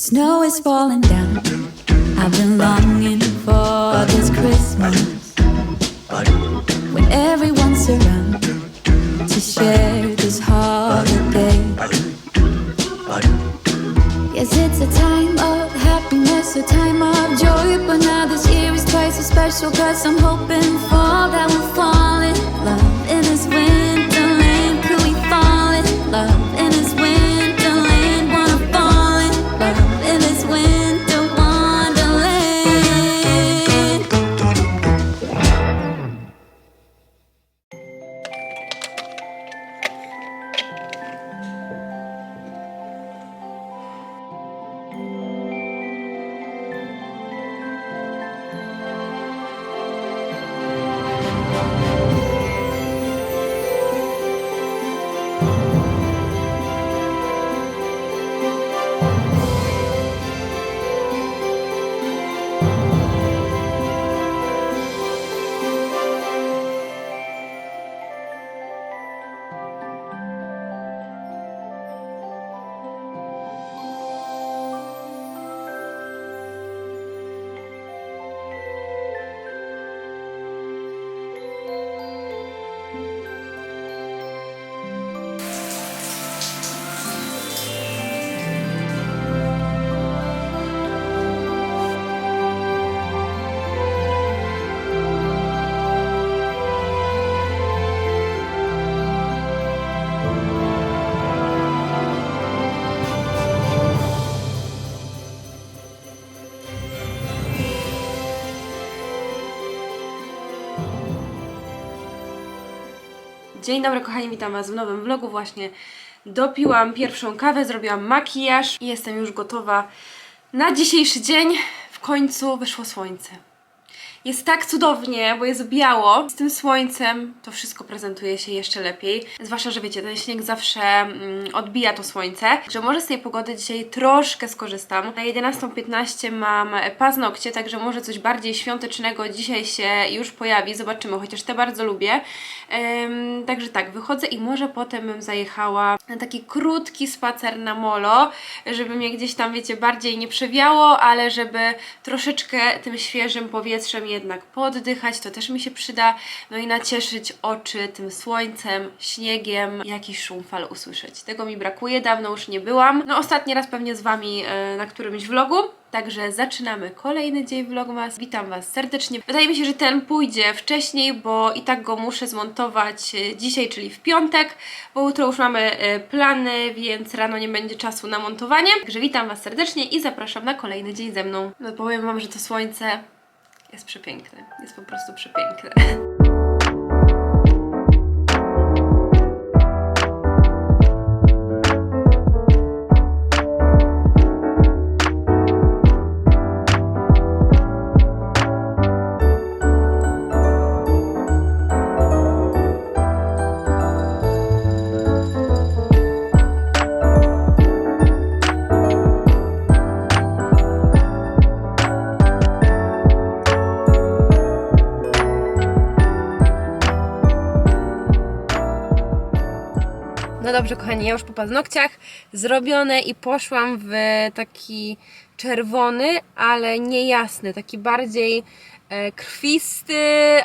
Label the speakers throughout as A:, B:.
A: snow is falling down. I've been longing for this Christmas when everyone's around to share this holiday. Yes, it's a time of happiness, a time of joy. But now this year is twice as special, cause I'm hoping for that we'll fall in love in this winterland. Could we fall in love
B: Dzień dobry kochani, witam Was w nowym vlogu. Właśnie dopiłam pierwszą kawę, zrobiłam makijaż i jestem już gotowa na dzisiejszy dzień. W końcu wyszło słońce. Jest tak cudownie, bo jest biało. Z tym słońcem to wszystko prezentuje się jeszcze lepiej. Zwłaszcza, że wiecie, ten śnieg zawsze mm, odbija to słońce. Że może z tej pogody dzisiaj troszkę skorzystam. Na 11.15 mam paznokcie, także może coś bardziej świątecznego dzisiaj się już pojawi. Zobaczymy, chociaż te bardzo lubię. Także tak, wychodzę i może potem bym zajechała na taki krótki spacer na molo, żeby mnie gdzieś tam, wiecie, bardziej nie przewiało, ale żeby troszeczkę tym świeżym powietrzem jednak poddychać, to też mi się przyda. No i nacieszyć oczy tym słońcem, śniegiem, jakiś szum fal usłyszeć. Tego mi brakuje, dawno już nie byłam. No ostatni raz pewnie z Wami e, na którymś vlogu. Także zaczynamy kolejny dzień Vlogmas. Witam Was serdecznie. Wydaje mi się, że ten pójdzie wcześniej, bo i tak go muszę zmontować e, dzisiaj, czyli w piątek, bo jutro już mamy e, plany, więc rano nie będzie czasu na montowanie. Także witam Was serdecznie i zapraszam na kolejny dzień ze mną. No powiem Wam, że to słońce jest przepiękne. Jest po prostu przepiękne. dobrze, kochani, ja już po paznokciach zrobione i poszłam w taki czerwony, ale niejasny, taki bardziej e, krwisty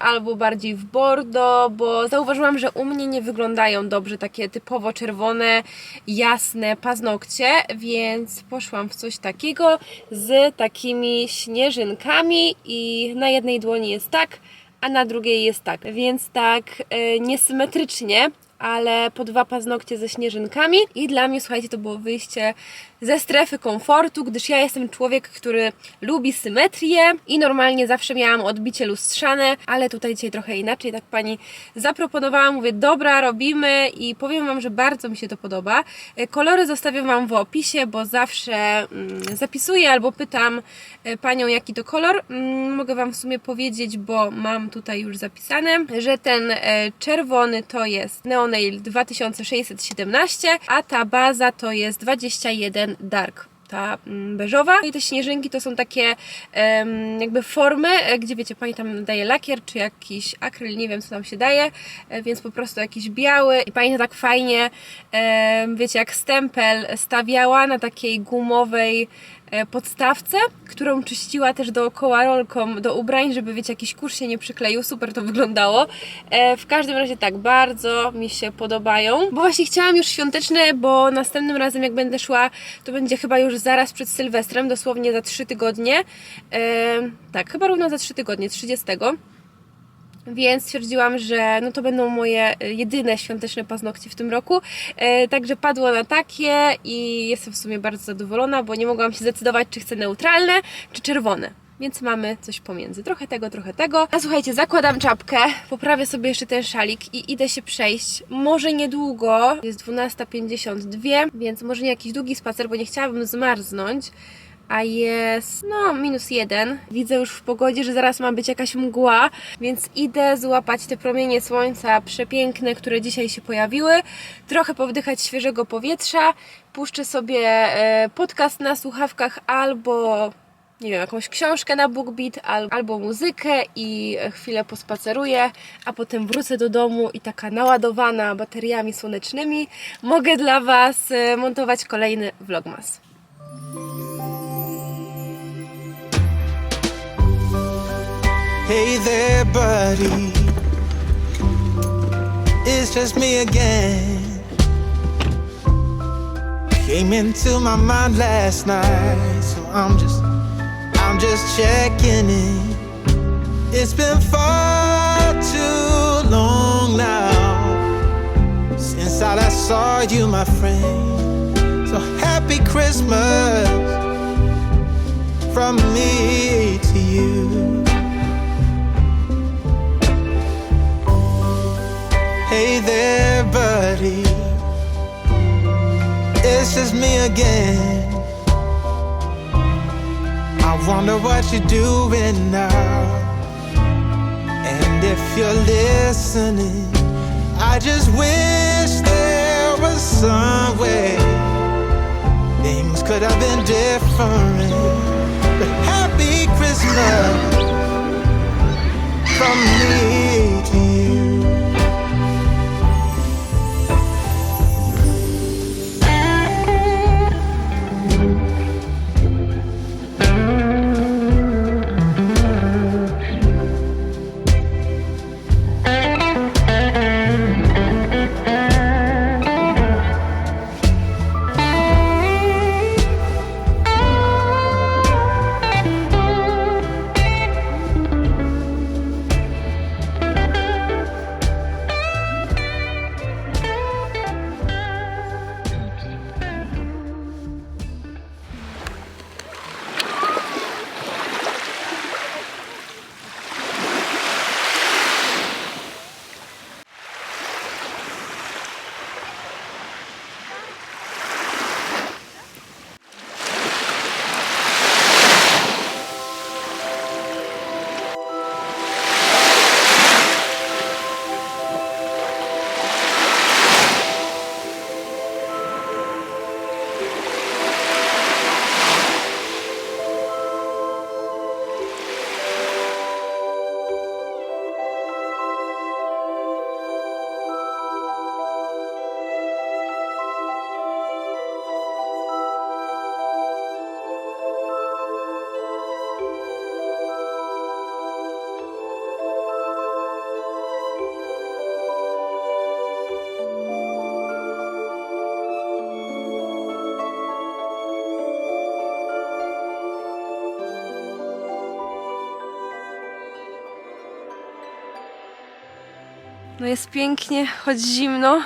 B: albo bardziej w bordo, bo zauważyłam, że u mnie nie wyglądają dobrze takie typowo czerwone, jasne paznokcie, więc poszłam w coś takiego z takimi śnieżynkami i na jednej dłoni jest tak, a na drugiej jest tak, więc tak e, niesymetrycznie ale po dwa paznokcie ze śnieżynkami i dla mnie, słuchajcie, to było wyjście ze strefy komfortu, gdyż ja jestem człowiek, który lubi symetrię i normalnie zawsze miałam odbicie lustrzane, ale tutaj dzisiaj trochę inaczej, tak pani zaproponowała, mówię, dobra, robimy i powiem Wam, że bardzo mi się to podoba. E, Kolory zostawiam Wam w opisie, bo zawsze mm, zapisuję albo pytam e, panią, jaki to kolor. Mm, Mogę Wam w sumie powiedzieć, bo mam tutaj już zapisane, że ten e, czerwony to jest Neonail 2617, a ta baza to jest 21 Dark ta mm, beżowa. I te śnieżynki to są takie em, jakby formy, e, gdzie wiecie, pani tam daje lakier, czy jakiś akryl, nie wiem co tam się daje, e, więc po prostu jakiś biały i pani to tak fajnie, em, wiecie, jak stempel stawiała na takiej gumowej podstawce, którą czyściła też dookoła rolką do ubrań, żeby wiecie, jakiś kurz się nie przykleił. Super to wyglądało. E, w każdym razie tak, bardzo mi się podobają. Bo właśnie chciałam już świąteczne, bo następnym razem jak będę szła, to będzie chyba już zaraz przed Sylwestrem, dosłownie za 3 tygodnie. E, tak, chyba równo za 3 tygodnie, 30. Więc stwierdziłam, że no to będą moje e, jedyne świąteczne paznokcie w tym roku. E, także padło na takie i jestem w sumie bardzo zadowolona, bo nie mogłam się zdecydować, czy chcę neutralne, czy czerwone. Więc mamy coś pomiędzy. Trochę tego, trochę tego. A słuchajcie, zakładam czapkę, poprawię sobie jeszcze ten szalik i idę się przejść. Może niedługo, jest 12.52, więc może nie jakiś długi spacer, bo nie chciałabym zmarznąć a jest no minus jeden. Widzę już w pogodzie, że zaraz ma być jakaś mgła, więc idę złapać te promienie słońca przepiękne, które dzisiaj się pojawiły, trochę powdychać świeżego powietrza, puszczę sobie e, podcast na słuchawkach albo nie wiem, jakąś książkę na BookBeat al- albo muzykę i chwilę pospaceruję, a potem wrócę do domu i taka naładowana bateriami słonecznymi mogę dla Was e, montować kolejny vlogmas.
C: Hey there, buddy. It's just me again. Came into my mind last night, so I'm just, I'm just checking in. It's been far too long now since I last saw you, my friend. So happy Christmas from me to you. Hey there, buddy. It's just me again. I wonder what you're doing now. And if you're listening, I just wish there was some way things could have been different. But happy Christmas from me
B: No jest pięknie, choć zimno,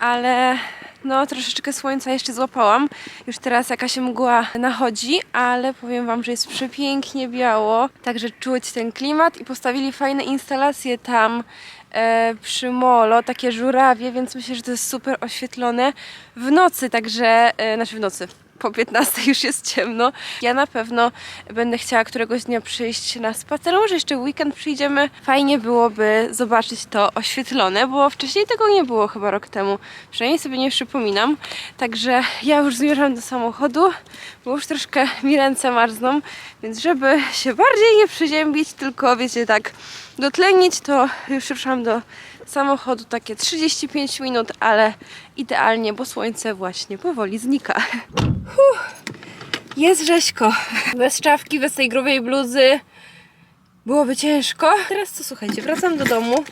B: ale no troszeczkę słońca jeszcze złapałam. Już teraz jakaś mgła nachodzi, ale powiem Wam, że jest przepięknie biało, także czuć ten klimat i postawili fajne instalacje tam e, przy molo, takie żurawie, więc myślę, że to jest super oświetlone w nocy, także, e, znaczy w nocy, po 15 już jest ciemno. Ja na pewno będę chciała któregoś dnia przyjść na spacer, może jeszcze weekend przyjdziemy. Fajnie byłoby zobaczyć to oświetlone, bo wcześniej tego nie było chyba rok temu. Przynajmniej sobie nie przypominam. Także ja już zmierzam do samochodu, bo już troszkę mi ręce marzną, więc żeby się bardziej nie przyziębić, tylko wiecie tak dotlenić, to już ruszam do samochodu takie 35 minut, ale idealnie, bo słońce właśnie powoli znika. Jest rzeźko. Bez czawki, bez tej grubiej bluzy byłoby ciężko. Teraz co, słuchajcie, wracam do domu.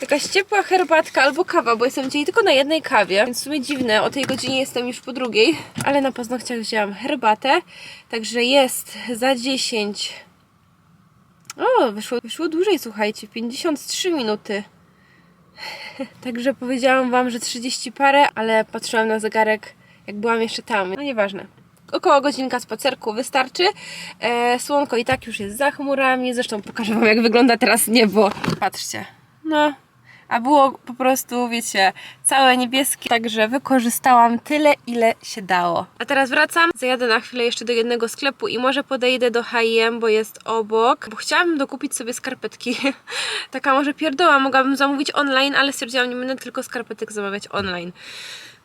B: Jakaś ciepła herbatka albo kawa, bo jestem dzisiaj tylko na jednej kawie, więc w sumie dziwne, o tej godzinie jestem już po drugiej, ale na paznokciach wzięłam herbatę, także jest za 10. O, wyszło, wyszło dłużej, słuchajcie, 53 minuty. Także powiedziałam Wam, że 30 parę, ale patrzyłam na zegarek, jak byłam jeszcze tam. No nieważne. Około godzinka spacerku wystarczy. E, słonko i tak już jest za chmurami. Zresztą pokażę Wam, jak wygląda teraz niebo. Patrzcie. No, a było po prostu, wiecie, całe niebieskie, także wykorzystałam tyle, ile się dało. A teraz wracam, zajadę na chwilę jeszcze do jednego sklepu i może podejdę do H&M, bo jest obok, bo chciałabym dokupić sobie skarpetki. Taka może pierdoła, mogłabym zamówić online, ale stwierdziłam, nie będę tylko skarpetek zamawiać online.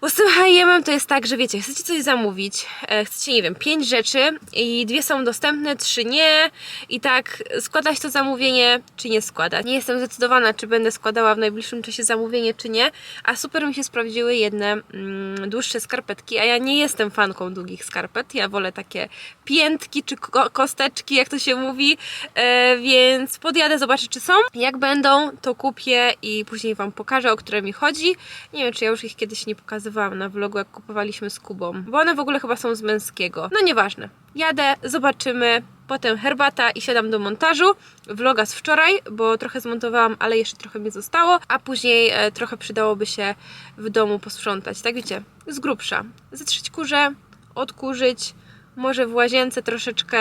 B: Bo z tym H&M to jest tak, że wiecie, chcecie coś zamówić, e, chcecie, nie wiem, pięć rzeczy i dwie są dostępne, trzy nie i tak składać to zamówienie, czy nie składać. Nie jestem zdecydowana, czy będę składała w najbliższym czasie zamówienie, czy nie, a super mi się sprawdziły jedne mm, dłuższe skarpetki, a ja nie jestem fanką długich skarpet, ja wolę takie piętki czy ko kosteczki, jak to się mówi, e, więc podjadę, zobaczę, czy są. Jak będą, to kupię i później Wam pokażę, o które mi chodzi. Nie wiem, czy ja już ich kiedyś nie pokazywałam na vlogu, jak kupowaliśmy z Kubą, bo one w ogóle chyba są z męskiego. No nieważne. Jadę, zobaczymy, potem herbata i siadam do montażu. Vloga z wczoraj, bo trochę zmontowałam, ale jeszcze trochę mi zostało, a później e, trochę przydałoby się w domu posprzątać. Tak wiecie, z grubsza. Zetrzeć kurze, odkurzyć, może w łazience troszeczkę.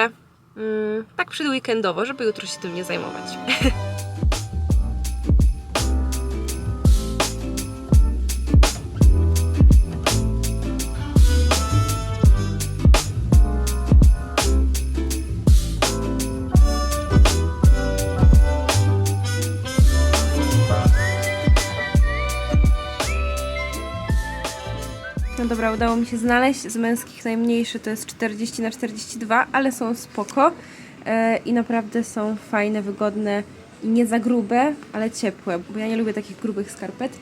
B: Mm, tak przedweekendowo, żeby jutro się tym nie zajmować. dobra, udało mi się znaleźć. Z męskich najmniejszy to jest 40 na 42, ale są spoko e, i naprawdę są fajne, wygodne i nie za grube, ale ciepłe, bo ja nie lubię takich grubych skarpet.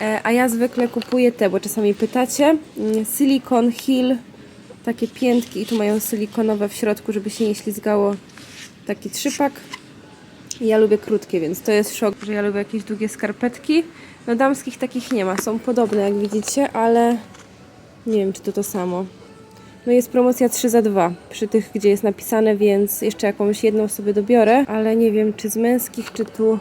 B: E, a ja zwykle kupuję te, bo czasami pytacie. Mm, Silicon Heel, takie piętki i tu mają silikonowe w środku, żeby się nie ślizgało. Taki trzypak. Ja lubię krótkie, więc to jest szok, że ja lubię jakieś długie skarpetki. No damskich takich nie ma, są podobne jak widzicie, ale nie wiem, czy to to samo. No jest promocja 3 za 2 przy tych, gdzie jest napisane, więc jeszcze jakąś jedną sobie dobiorę, ale nie wiem, czy z męskich, czy tu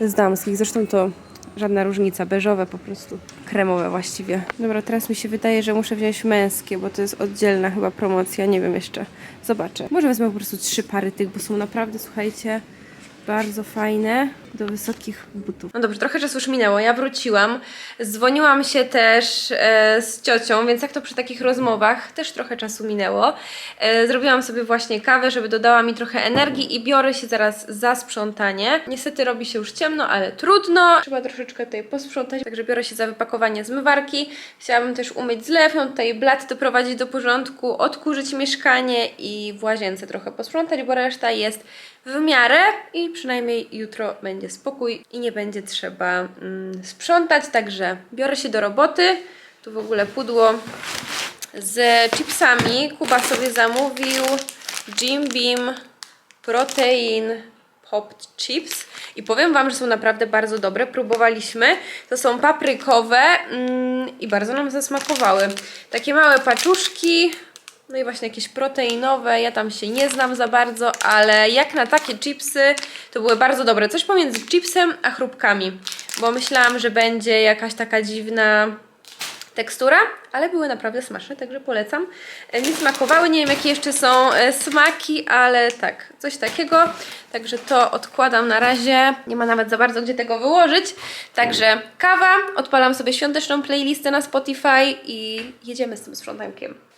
B: z damskich. Zresztą to żadna różnica, beżowe po prostu, kremowe właściwie. Dobra, teraz mi się wydaje, że muszę wziąć męskie, bo to jest oddzielna chyba promocja, nie wiem jeszcze. Zobaczę. Może wezmę po prostu trzy pary tych, bo są naprawdę, słuchajcie, bardzo fajne do wysokich butów. No dobrze, trochę czasu już minęło. Ja wróciłam. Dzwoniłam się też e, z ciocią, więc jak to przy takich rozmowach, też trochę czasu minęło. E, zrobiłam sobie właśnie kawę, żeby dodała mi trochę energii i biorę się zaraz za sprzątanie. Niestety robi się już ciemno, ale trudno. Trzeba troszeczkę tutaj posprzątać, także biorę się za wypakowanie zmywarki. Chciałabym też umyć zlew, ją tutaj blat doprowadzić do porządku, odkurzyć mieszkanie i w łazience trochę posprzątać, bo reszta jest w miarę i przynajmniej jutro będzie spokój i nie będzie trzeba mm, sprzątać, także biorę się do roboty. Tu w ogóle pudło z chipsami. Kuba sobie zamówił Jim Beam Protein Popped Chips i powiem Wam, że są naprawdę bardzo dobre. Próbowaliśmy. To są paprykowe mm, i bardzo nam zasmakowały. Takie małe paczuszki, no i właśnie jakieś proteinowe, ja tam się nie znam za bardzo, ale jak na takie chipsy, to były bardzo dobre. Coś pomiędzy chipsem a chrupkami, bo myślałam, że będzie jakaś taka dziwna tekstura, ale były naprawdę smaczne, także polecam. E, Mi smakowały, nie wiem jakie jeszcze są e, smaki, ale tak, coś takiego. Także to odkładam na razie. Nie ma nawet za bardzo gdzie tego wyłożyć. Także kawa, odpalam sobie świąteczną playlistę na Spotify i jedziemy z tym sprzątankiem.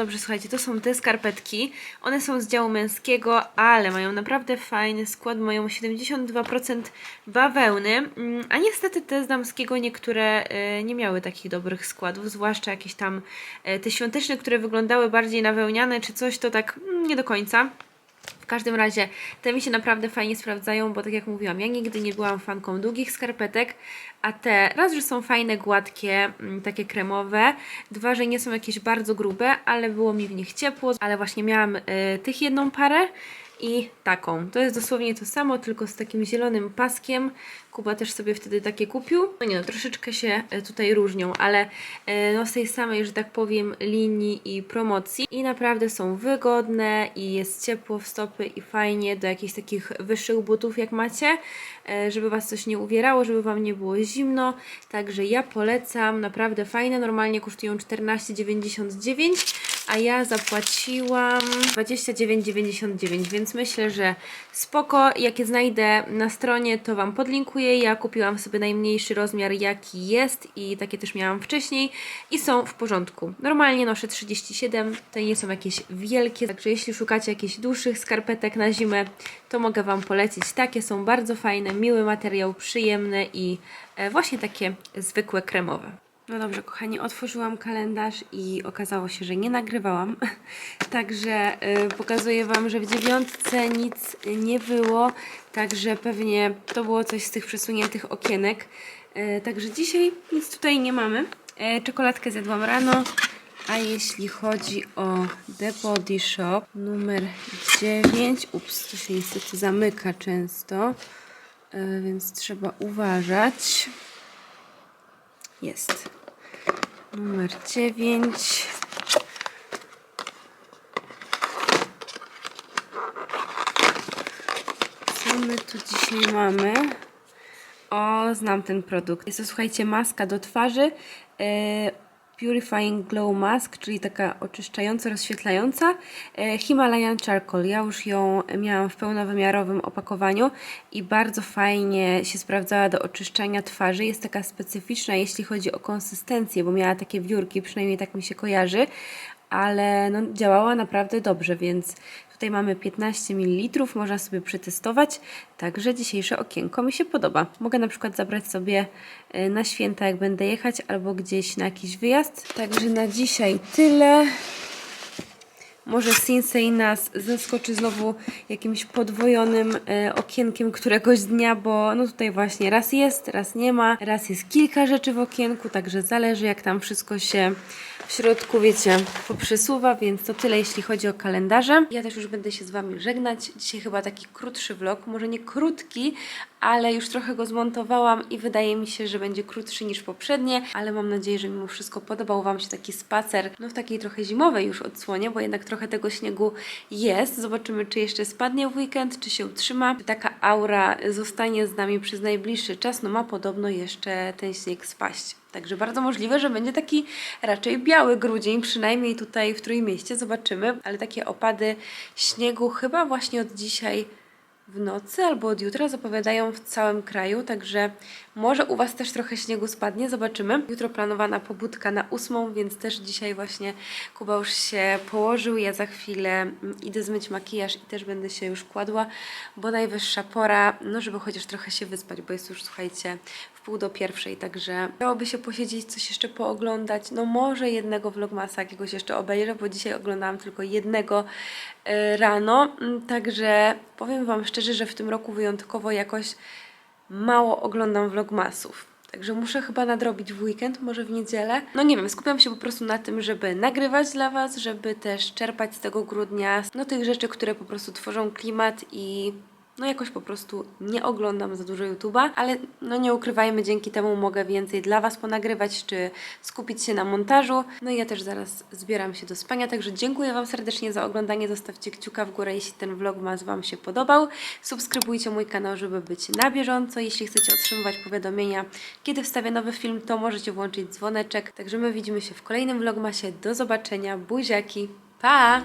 B: Dobrze, słuchajcie, to są te skarpetki. One są z działu męskiego, ale mają naprawdę fajny skład. Mają 72% bawełny, mm, a niestety te z damskiego niektóre e, nie miały takich dobrych składów, zwłaszcza jakieś tam e, te świąteczne, które wyglądały bardziej na wełniane czy coś, to tak mm, nie do końca. Każdym razie te mi się naprawdę fajnie sprawdzają, bo tak jak mówiłam, ja nigdy nie byłam fanką długich skarpetek, a te raz, że są fajne, gładkie, mm, takie kremowe, dwa, że nie są jakieś bardzo grube, ale było mi w nich ciepło, ale właśnie miałam y, tych jedną parę i taką. To jest dosłownie to samo, tylko z takim zielonym paskiem. Kuba też sobie wtedy takie kupił. No nie no, troszeczkę się e, tutaj różnią, ale e, no z tej samej, że tak powiem, linii i promocji. I naprawdę są wygodne i jest ciepło w stopy i fajnie do jakichś takich wyższych butów jak macie, e, żeby Was coś nie uwierało, żeby Wam nie było zimno. Także ja polecam, naprawdę fajne. Normalnie kosztują 14,99 a ja zapłaciłam 29,99, więc myślę, że spoko. Jak je znajdę na stronie, to Wam podlinkuję. Ja kupiłam sobie najmniejszy rozmiar, jaki jest i takie też miałam wcześniej i są w porządku. Normalnie noszę 37, to nie są jakieś wielkie, także jeśli szukacie jakichś dłuższych skarpetek na zimę, to mogę Wam polecić. Takie są bardzo fajne, miły materiał, przyjemne i e, właśnie takie zwykłe kremowe. No dobrze, kochani, otworzyłam kalendarz i okazało się, że nie nagrywałam. Także y, pokazuję Wam, że w dziewiątce nic nie było. Także pewnie to było coś z tych przesuniętych okienek. Y, także dzisiaj nic tutaj nie mamy. Y, czekoladkę zjadłam rano. A jeśli chodzi o The Body Shop numer 9, ups, to się niestety zamyka często, więc trzeba uważać. Jest. Numer 9. Co my tu dzisiaj mamy? O, znam ten produkt. Jest to, słuchajcie, maska do twarzy. e, Purifying Glow Mask, czyli taka oczyszczająca, rozświetlająca. e, Himalayan Charcoal. Ja już ją miałam w pełnowymiarowym opakowaniu i bardzo fajnie się sprawdzała do oczyszczania twarzy. Jest taka specyficzna, jeśli chodzi o konsystencję, bo miała takie wiórki, przynajmniej tak mi się kojarzy, ale no, działała naprawdę dobrze, więc tutaj mamy 15 ml, można sobie przetestować. Także dzisiejsze okienko mi się podoba. Mogę na przykład zabrać sobie e, na święta, jak będę jechać, albo gdzieś na jakiś wyjazd. Także na dzisiaj tyle. Może Sinsei nas zaskoczy znowu jakimś podwojonym e, okienkiem któregoś dnia, bo no tutaj właśnie raz jest, raz nie ma, raz jest kilka rzeczy w okienku, także zależy jak tam wszystko się w środku, wiecie, poprzesuwa, więc to tyle jeśli chodzi o kalendarze. Ja też już będę się z Wami żegnać. Dzisiaj chyba taki krótszy vlog, może nie krótki, ale już trochę go zmontowałam i wydaje mi się, że będzie krótszy niż poprzednie, ale mam nadzieję, że mimo wszystko podobał Wam się taki spacer, no w takiej trochę zimowej już odsłonie, bo jednak trochę tego śniegu jest. Zobaczymy, czy jeszcze spadnie w weekend, czy się utrzyma, czy taka aura zostanie z nami przez najbliższy czas. No ma podobno jeszcze ten śnieg spaść. Także bardzo możliwe, że będzie taki raczej biały grudzień, przynajmniej tutaj w Trójmieście. Zobaczymy, ale takie opady śniegu chyba właśnie od dzisiaj w nocy albo od jutra zapowiadają w całym kraju, także może u Was też trochę śniegu spadnie, zobaczymy. Jutro planowana pobudka na ósmą, więc też dzisiaj właśnie Kuba już się położył. Ja za chwilę mm, idę zmyć makijaż i też będę się już kładła, bo najwyższa pora, no żeby chociaż trochę się wyspać, bo jest już, słuchajcie, w pół do pierwszej, także chciałoby się posiedzieć, coś jeszcze pooglądać. No może jednego vlogmasa jakiegoś jeszcze obejrzę, bo dzisiaj oglądałam tylko jednego e, rano, Mm, także powiem Wam szczerze, że w tym roku wyjątkowo jakoś mało oglądam vlogmasów. Także muszę chyba nadrobić w weekend, może w niedzielę. No nie wiem, skupiam się po prostu na tym, żeby nagrywać dla Was, żeby też czerpać z tego grudnia, no tych rzeczy, które po prostu tworzą klimat i no jakoś po prostu nie oglądam za dużo YouTube'a, ale no nie ukrywajmy, dzięki temu mogę więcej dla Was ponagrywać, czy skupić się na montażu. No i ja też zaraz zbieram się do spania, także dziękuję Wam serdecznie za oglądanie, zostawcie kciuka w górę, jeśli ten vlogmas Wam się podobał. Subskrybujcie mój kanał, żeby być na bieżąco. Jeśli chcecie otrzymywać powiadomienia, kiedy wstawię nowy film, to możecie włączyć dzwoneczek. Także my widzimy się w kolejnym vlogmasie. Do zobaczenia, buziaki, pa!